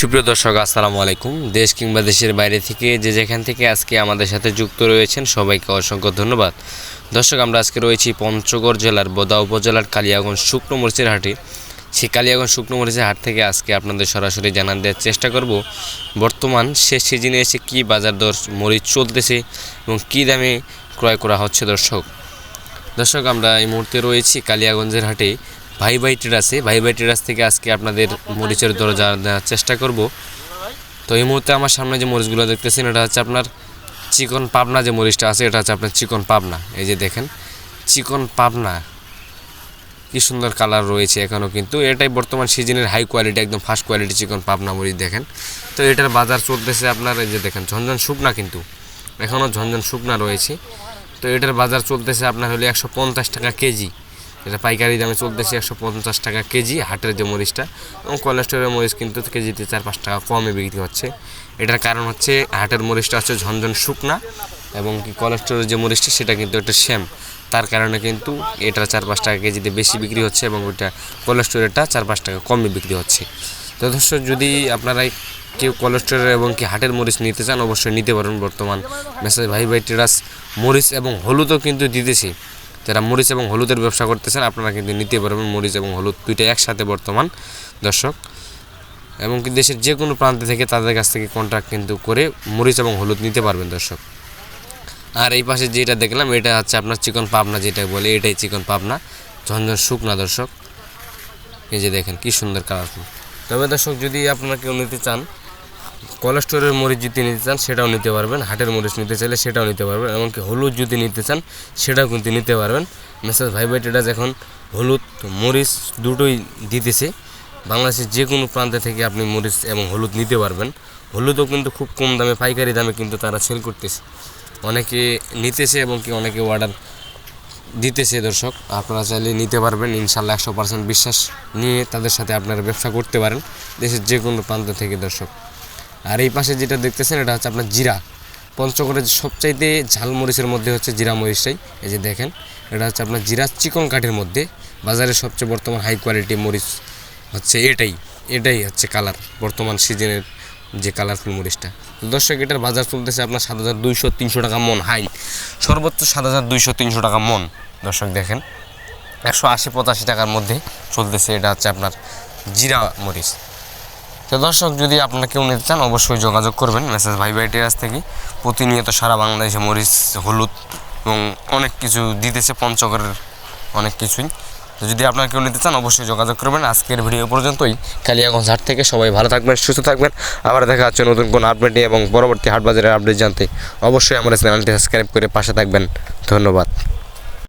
সুপ্রিয় দর্শক, আসসালামু আলাইকুম। দেশ কিংবা দেশের বাইরে থেকে যে যেখান থেকে আজকে আমাদের সাথে যুক্ত রয়েছেন, সবাইকে অসংখ্য ধন্যবাদ। দর্শক, আমরা আজকে রয়েছি পঞ্চগড় জেলার বোদা উপজেলার কালিয়াগঞ্জ শুকনো মরিচের হাটে। সেই কালিয়াগঞ্জ শুকনো মরিচের হাট থেকে আজকে আপনাদের সরাসরি জানান দেওয়ার চেষ্টা করব। বর্তমান শেষ সিজনে এসে কী বাজার দর মরিচ চলতেছে এবং কী দামে ক্রয় করা হচ্ছে দর্শক? দর্শক, আমরা এই মুহূর্তে রয়েছি কালিয়াগঞ্জের হাটে। ভাই ভাই ট্রেডার্সে ভাই ভাই ট্রেডার্স থেকে আজকে আপনাদের মরিচের দর দেওয়ার চেষ্টা করব। তো এই মুহূর্তে আমার সামনে যে মরিচগুলো দেখতেছেন, এটা হচ্ছে আপনার চিকন পাবনা যে মরিচটা আছে, এটা হচ্ছে আপনার চিকন পাবনা। এই যে দেখেন, চিকন পাবনা। কি সুন্দর কালার রয়েছে এখনও কিন্তু। এটাই বর্তমান সিজনের হাই কোয়ালিটি একদম ফার্স্ট কোয়ালিটি চিকন পাবনা মরিচ দেখেন। তো এটার বাজার চলতেছে আপনার, এই যে দেখেন, ঝনঝন শুকনা কিন্তু। এখনও ঝনঝন শুকনা রয়েছে। তো এটার বাজার চলতেছে আপনার হলে একশো পঞ্চাশ টাকা কেজি। এটা পাইকারি দামে চলতেছে একশো পঞ্চাশ টাকা কেজি, হাটের যে মরিচটা। এবং কোলেস্টোরের মরিচ কিন্তু কেজিতে চার পাঁচ টাকা কমে বিক্রি হচ্ছে। এটার কারণ হচ্ছে হাটের মরিচটা হচ্ছে ঝনঝন শুকনা এবং কি কলেস্টোরের যে মরিচটা সেটা কিন্তু একটা শ্যাম তার কারণে কিন্তু এটা চার পাঁচ টাকা কেজিতে বেশি বিক্রি হচ্ছে এবং ওইটা কোলেস্টোরেরটা চার পাঁচ টাকা কমে বিক্রি হচ্ছে। তো দর্শক, যদি আপনারা কেউ কোলেস্টোরের এবং কি হাটের মরিচ নিতে চান, অবশ্যই নিতে পারেন। বর্তমান মেসেজ ভাই ভাই টেরাস মরিচ এবং হলুদও কিন্তু দিতেছি। যারা মরিচ এবং হলুদের ব্যবসা করতেছেন, আপনারা কিন্তু নিতে পারবেন মরিচ এবং হলুদ দুইটা একসাথে বর্তমান দর্শক। এবং কি দেশের যে কোনো প্রান্ত থেকে তাদের কাছ থেকে কন্ট্রাক্ট কিন্তু করে মরিচ এবং হলুদ নিতে পারবেন দর্শক। আর এই পাশে যেটা দেখলাম, এটা হচ্ছে আপনার চিকন পাবনা যেটা বলে, এটাই চিকন পাবনা। ঝনঝন শুকনা দর্শক। এই যে দেখেন, কি সুন্দর কালারফুল তবে দর্শক, যদি আপনারা কেউ নিতে চান কোলেস্টোরের মরিচ যদি নিতে চান, সেটাও নিতে পারবেন। হাটের মরিচ নিতে চাইলে সেটাও নিতে পারবেন, এমনকি হলুদ যদি নিতে চান, সেটাও কিন্তু নিতে পারবেন। মেসেজ ভাই ভাই ট্রেডার্স এখন হলুদ, মরিচ দুটোই দিতেছে। বাংলাদেশের যে কোনো প্রান্তে থেকে আপনি মরিচ এবং হলুদ নিতে পারবেন। হলুদও কিন্তু খুব কম দামে, পাইকারি দামে কিন্তু তারা সেল করতেছে। অনেকে নিতেছে এবং কি অনেকে অর্ডার দিতেছে দর্শক। আপনারা চাইলে নিতে পারবেন ইনশাল্লাহ একশো পার্সেন্ট বিশ্বাস নিয়ে তাদের সাথে আপনারা ব্যবসা করতে পারেন। দেশের যে কোনো প্রান্ত থেকে দর্শক। আর এই পাশে যেটা দেখতেছেন, এটা হচ্ছে আপনার জিরা। পঞ্চগড়ের সবচাইতে ঝাল মরিচের মধ্যে হচ্ছে জিরা মরিচটাই এই যে দেখেন, এটা হচ্ছে আপনার জিরা চিকন কাঠের মধ্যে। বাজারের সবচেয়ে বর্তমান হাই কোয়ালিটি মরিচ হচ্ছে এটাই। এটাই হচ্ছে কালার বর্তমান সিজনের যে কালারফুল মরিচটা। দর্শক, এটার বাজার চলতেছে আপনার সাত হাজার দুইশো তিনশো টাকা মন হাই। সর্বোচ্চ সাত হাজার দুইশো তিনশো টাকা মন। দর্শক, দেখেন, একশো আশি পঁচাশি টাকার মধ্যে চলতেছে এটা হচ্ছে আপনার জিরা মরিচ। তো দর্শক, যদি আপনারা কেউ নিতে চান, অবশ্যই যোগাযোগ করবেন মেসেজ ভাই ভাই টেরাস থেকে। প্রতিনিয়ত সারা বাংলাদেশে মরিচ, হলুদ এবং অনেক কিছু দিতেছে পঞ্চগড়ের অনেক কিছুই। তো যদি আপনারা কেউ নিতে চান, অবশ্যই যোগাযোগ করবেন। আজকের ভিডিও পর্যন্তই। কালিয়াগঞ্জ হাট থেকে সবাই ভালো থাকবেন, সুস্থ থাকবেন। আবার দেখা হচ্ছে নতুন কোনো আপডেট এবং পরবর্তী হাট বাজারের আপডেট জানতে। অবশ্যই আমার চ্যানেলটি সাবস্ক্রাইব করে পাশে থাকবেন। ধন্যবাদ।